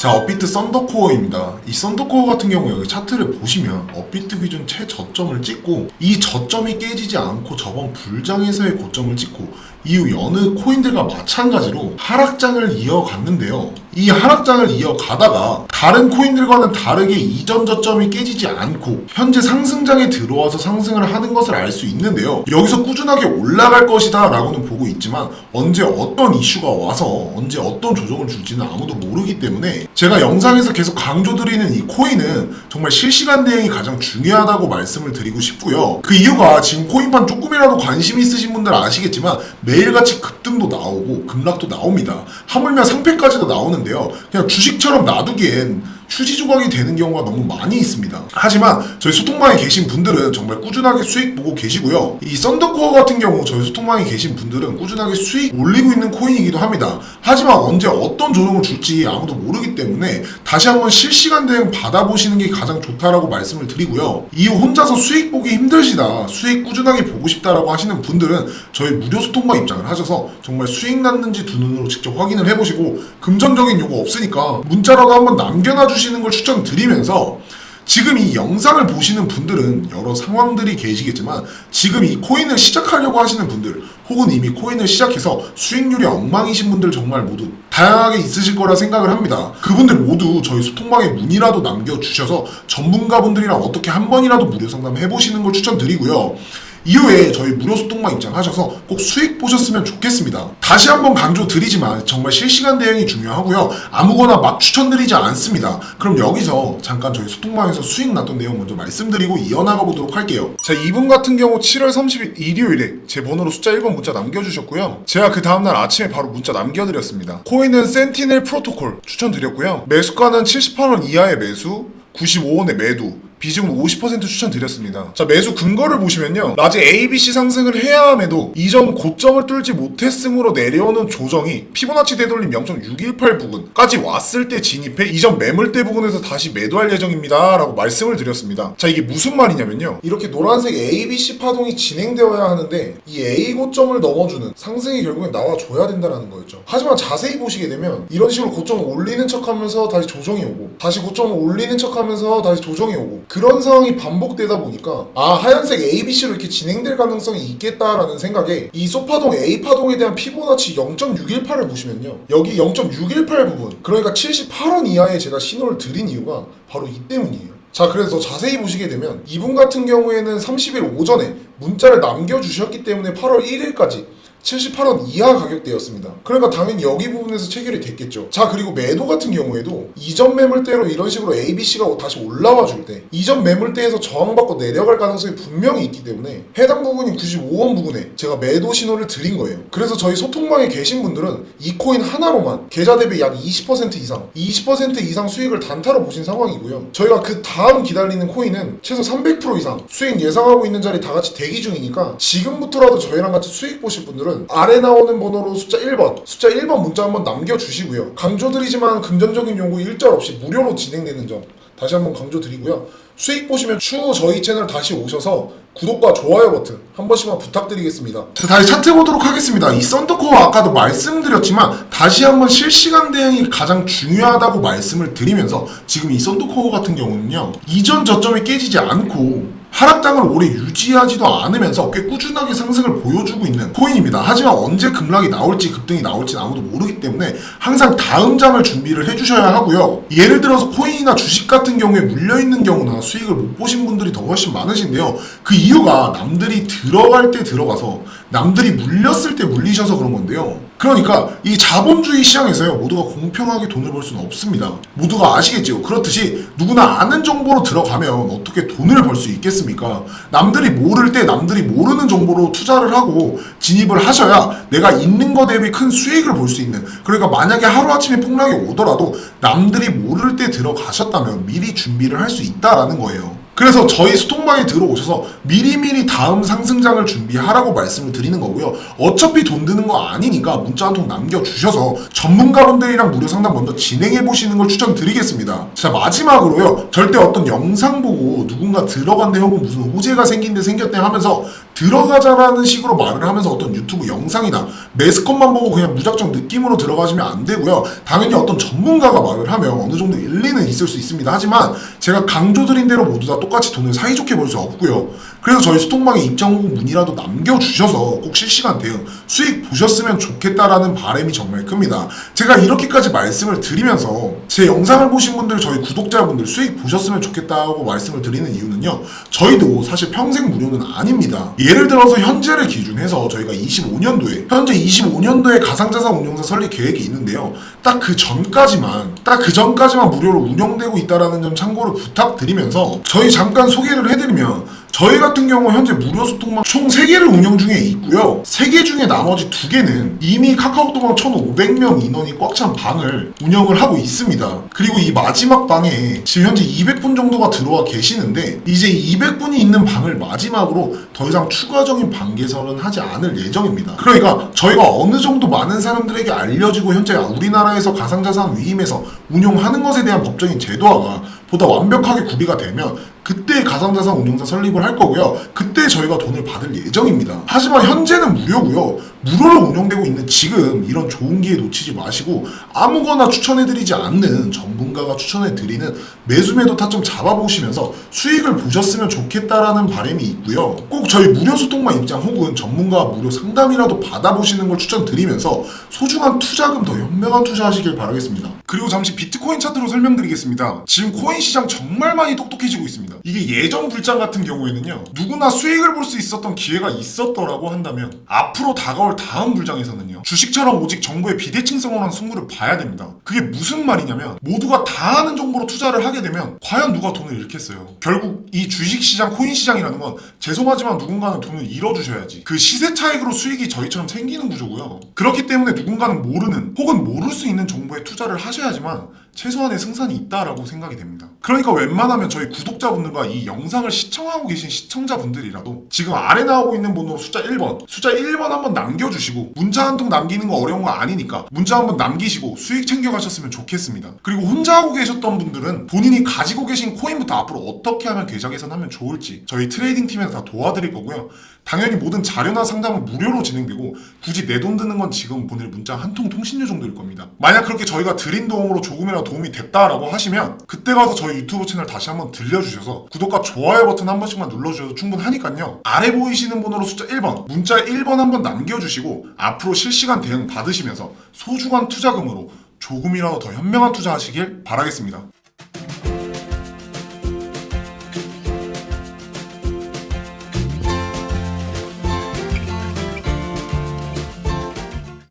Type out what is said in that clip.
자, 업비트 썬더코어입니다. 이 썬더코어 같은 경우 여기 차트를 보시면 업비트 기준 최저점을 찍고 이 저점이 깨지지 않고 저번 불장에서의 고점을 찍고 이후 여느 코인들과 마찬가지로 하락장을 이어갔는데요. 이 하락장을 이어가다가 다른 코인들과는 다르게 이전 저점이 깨지지 않고 현재 상승장에 들어와서 상승을 하는 것을 알 수 있는데요. 여기서 꾸준하게 올라갈 것이다 라고는 보고 있지만 언제 어떤 이슈가 와서 언제 어떤 조정을 줄지는 아무도 모르기 때문에 제가 영상에서 계속 강조드리는 이 코인은 정말 실시간 대응이 가장 중요하다고 말씀을 드리고 싶고요. 그 이유가 지금 코인판 조금이라도 관심 있으신 분들 아시겠지만 매일같이 급등도 나오고 급락도 나옵니다. 하물며 상패까지도 나오는데요. 그냥 주식처럼 놔두기엔 휴지 조각이 되는 경우가 너무 많이 있습니다. 하지만 저희 소통방에 계신 분들은 정말 꾸준하게 수익 보고 계시고요. 이 썬더코어 같은 경우 저희 소통방에 계신 분들은 꾸준하게 수익 올리고 있는 코인이기도 합니다. 하지만 언제 어떤 조정을 줄지 아무도 모르기 때문에 다시 한번 실시간 대응 받아보시는 게 가장 좋다라고 말씀을 드리고요. 이후 혼자서 수익 보기 힘드시다, 수익 꾸준하게 보고 싶다라고 하시는 분들은 저희 무료 소통방 입장을 하셔서 정말 수익 났는지 두 눈으로 직접 확인을 해보시고 금전적인 요구 없으니까 문자라도 한번 남겨놔 주시 는 걸 추천드리면서 지금 이 영상을 보시는 분들은 여러 상황들이 계시겠지만 지금 이 코인을 시작하려고 하시는 분들 혹은 이미 코인을 시작해서 수익률이 엉망이신 분들 정말 모두 다양하게 있으실 거라 생각을 합니다. 그분들 모두 저희 소통방에 문의라도 남겨주셔서 전문가분들이랑 어떻게 한 번이라도 무료 상담 해보시는 걸 추천드리고요. 이후에 저희 무료 소통방 입장하셔서 꼭 수익 보셨으면 좋겠습니다. 다시 한번 강조드리지만 정말 실시간 대응이 중요하고요. 아무거나 막 추천드리지 않습니다. 그럼 여기서 잠깐 저희 소통방에서 수익 났던 내용 먼저 말씀드리고 이어나가 보도록 할게요. 자, 이분 같은 경우 7월 30일 일요일에 제 번호로 숫자 1번 문자 남겨주셨고요. 제가 그 다음날 아침에 바로 문자 남겨드렸습니다. 코인은 센티넬 프로토콜 추천드렸고요. 매수가는 78원 이하의 매수, 95원의 매도, 비중은 50% 추천드렸습니다. 자, 매수 근거를 보시면요. 낮에 ABC 상승을 해야 함에도 이전 고점을 뚫지 못했으므로 내려오는 조정이 피보나치 되돌림 0.618 부근까지 왔을 때 진입해 이전 매물대 부근에서 다시 매도할 예정입니다. 라고 말씀을 드렸습니다. 자, 이게 무슨 말이냐면요. 이렇게 노란색 ABC 파동이 진행되어야 하는데 이 A 고점을 넘어주는 상승이 결국엔 나와줘야 된다는 거였죠. 하지만 자세히 보시게 되면 이런 식으로 고점을 올리는 척 하면서 다시 조정이 오고 다시 고점을 올리는 척 하면서 다시 조정이 오고 그런 상황이 반복되다 보니까 아 하얀색 ABC로 이렇게 진행될 가능성이 있겠다라는 생각에 이 소파동 A 파동에 대한 피보나치 0.618을 보시면요 여기 0.618 부분 그러니까 78원 이하에 제가 신호를 드린 이유가 바로 이 때문이에요. 자 그래서 자세히 보시게 되면 이분 같은 경우에는 30일 오전에 문자를 남겨주셨기 때문에 8월 1일까지 78원 이하 가격대였습니다. 그러니까 당연히 여기 부분에서 체결이 됐겠죠. 자 그리고 매도 같은 경우에도 이전 매물대로 이런 식으로 ABC가 다시 올라와 줄 때 이전 매물대에서 저항받고 내려갈 가능성이 분명히 있기 때문에 해당 부분인 95원 부분에 제가 매도 신호를 드린 거예요. 그래서 저희 소통방에 계신 분들은 이 코인 하나로만 계좌 대비 약 20% 이상 20% 이상 수익을 단타로 보신 상황이고요. 저희가 그 다음 기다리는 코인은 최소 300% 이상 수익 예상하고 있는 자리 다 같이 대기 중이니까 지금부터라도 저희랑 같이 수익 보실 분들은 아래 나오는 번호로 숫자 1번, 숫자 1번 문자 한번 남겨주시고요. 강조드리지만 금전적인 요구 일절 없이 무료로 진행되는 점 다시 한번 강조드리고요. 수익 보시면 추후 저희 채널 다시 오셔서 구독과 좋아요 버튼 한 번씩만 부탁드리겠습니다. 자, 다시 차트 보도록 하겠습니다. 이 썬더코어 아까도 말씀드렸지만 다시 한번 실시간 대응이 가장 중요하다고 말씀을 드리면서 지금 이 썬더코어 같은 경우는요. 이전 저점이 깨지지 않고 하락장을 오래 유지하지도 않으면서 꽤 꾸준하게 상승을 보여주고 있는 코인입니다. 하지만 언제 급락이 나올지 급등이 나올지 아무도 모르기 때문에 항상 다음 장을 준비를 해주셔야 하고요. 예를 들어서 코인이나 주식 같은 경우에 물려있는 경우나 수익을 못 보신 분들이 더 훨씬 많으신데요. 그 이유가 남들이 들어갈 때 들어가서 남들이 물렸을 때 물리셔서 그런 건데요. 그러니까 이 자본주의 시장에서요 모두가 공평하게 돈을 벌 수는 없습니다. 모두가 아시겠죠. 그렇듯이 누구나 아는 정보로 들어가면 어떻게 돈을 벌 수 있겠습니까? 남들이 모를 때 남들이 모르는 정보로 투자를 하고 진입을 하셔야 내가 있는 거 대비 큰 수익을 볼 수 있는. 그러니까 만약에 하루 아침에 폭락이 오더라도 남들이 모를 때 들어가셨다면 미리 준비를 할 수 있다라는 거예요. 그래서 저희 소통방에 들어오셔서 미리미리 다음 상승장을 준비하라고 말씀을 드리는 거고요. 어차피 돈 드는 거 아니니까 문자 한 통 남겨주셔서 전문가분들이랑 무료 상담 먼저 진행해 보시는 걸 추천드리겠습니다. 자 마지막으로요. 절대 어떤 영상 보고 누군가 들어간대 혹은 무슨 호재가 생긴데 생겼대 하면서 들어가자라는 식으로 말을 하면서 어떤 유튜브 영상이나 매스컷만 보고 그냥 무작정 느낌으로 들어가시면 안 되고요. 당연히 어떤 전문가가 말을 하면 어느 정도 일리는 있을 수 있습니다. 하지만 제가 강조드린 대로 모두 다 똑같이 돈을 사이좋게 벌 수 없고요. 그래서 저희 수통방에 입장 혹은 문의라도 남겨주셔서 꼭 실시간 대응 수익 보셨으면 좋겠다라는 바람이 정말 큽니다. 제가 이렇게까지 말씀을 드리면서 제 영상을 보신 분들 저희 구독자분들 수익 보셨으면 좋겠다고 말씀을 드리는 이유는요. 저희도 사실 평생 무료는 아닙니다. 예를 들어서 현재를 기준해서 저희가 25년도에 현재 25년도에 가상자산 운용사 설립 계획이 있는데요. 딱 그 전까지만 딱 그 전까지만 무료로 운영되고 있다라는 점 참고를 부탁드리면서 저희 잠깐 소개를 해드리면 저희 같은 경우 현재 무료 소통망 총 3개를 운영 중에 있고요. 3개 중에 나머지 2개는 이미 카카오톡방 1,500명 인원이 꽉 찬 방을 운영을 하고 있습니다. 그리고 이 마지막 방에 지금 현재 200분 정도가 들어와 계시는데 이제 200분이 있는 방을 마지막으로 더 이상 추가적인 방 개설은 하지 않을 예정입니다. 그러니까 저희가 어느 정도 많은 사람들에게 알려지고 현재 우리나라에서 가상자산 위임에서 운용하는 것에 대한 법적인 제도화가 보다 완벽하게 구비가 되면 그때 가상자산 운용사 설립을 할 거고요. 그때 저희가 돈을 받을 예정입니다. 하지만 현재는 무료고요. 무료로 운영되고 있는 지금 이런 좋은 기회 놓치지 마시고 아무거나 추천해드리지 않는 전문가가 추천해드리는 매수매도 타점 잡아보시면서 수익을 보셨으면 좋겠다라는 바람이 있고요. 꼭 저희 무료 소통만 입장 혹은 전문가 무료 상담이라도 받아보시는 걸 추천드리면서 소중한 투자금 더 현명한 투자하시길 바라겠습니다. 그리고 잠시 비트코인 차트로 설명드리겠습니다. 지금 코인 시장 정말 많이 똑똑해지고 있습니다. 이게 예전 불장 같은 경우에는요. 누구나 수익을 볼 수 있었던 기회가 있었더라고 한다면 앞으로 다가올 다음 불장에서는요. 주식처럼 오직 정보의 비대칭성으로한 승부를 봐야 됩니다. 그게 무슨 말이냐면 모두가 다 아는 정보로 투자를 하게 되면 과연 누가 돈을 잃겠어요. 결국 이 주식시장, 코인 시장이라는 건 죄송하지만 누군가는 돈을 잃어주셔야지. 그 시세 차익으로 수익이 저희처럼 생기는 구조고요. 그렇기 때문에 누군가는 모르는 혹은 모를 수 있는 정보에 투자를 하셔야지만 최소한의 승산이 있다라고 생각이 됩니다. 그러니까 웬만하면 저희 구독자분들과 이 영상을 시청하고 계신 시청자분들이라도 지금 아래 나오고 있는 번호로 숫자 1번, 숫자 1번 한번 남겨 주시고 문자 한 통 남기는 거 어려운 거 아니니까 문자 한번 남기시고 수익 챙겨가셨으면 좋겠습니다. 그리고 혼자 하고 계셨던 분들은 본인이 가지고 계신 코인부터 앞으로 어떻게 하면 계좌 개선하면 좋을지 저희 트레이딩 팀에서 다 도와드릴 거고요. 당연히 모든 자료나 상담은 무료로 진행되고 굳이 내 돈 드는 건 지금 보낼 문자 한 통 통신료 정도일 겁니다. 만약 그렇게 저희가 드린 도움으로 조금이라도 도움이 됐다라고 하시면 그때 가서 저희 유튜브 채널 다시 한번 들려주셔서 구독과 좋아요 버튼 한 번씩만 눌러주셔도 충분하니까요. 아래 보이시는 번호로 숫자 1번 문자 1번 한번 남겨 주시고 앞으로 실시간 대응 받으시면서 소중한 투자금으로 조금이라도 더 현명한 투자하시길 바라겠습니다.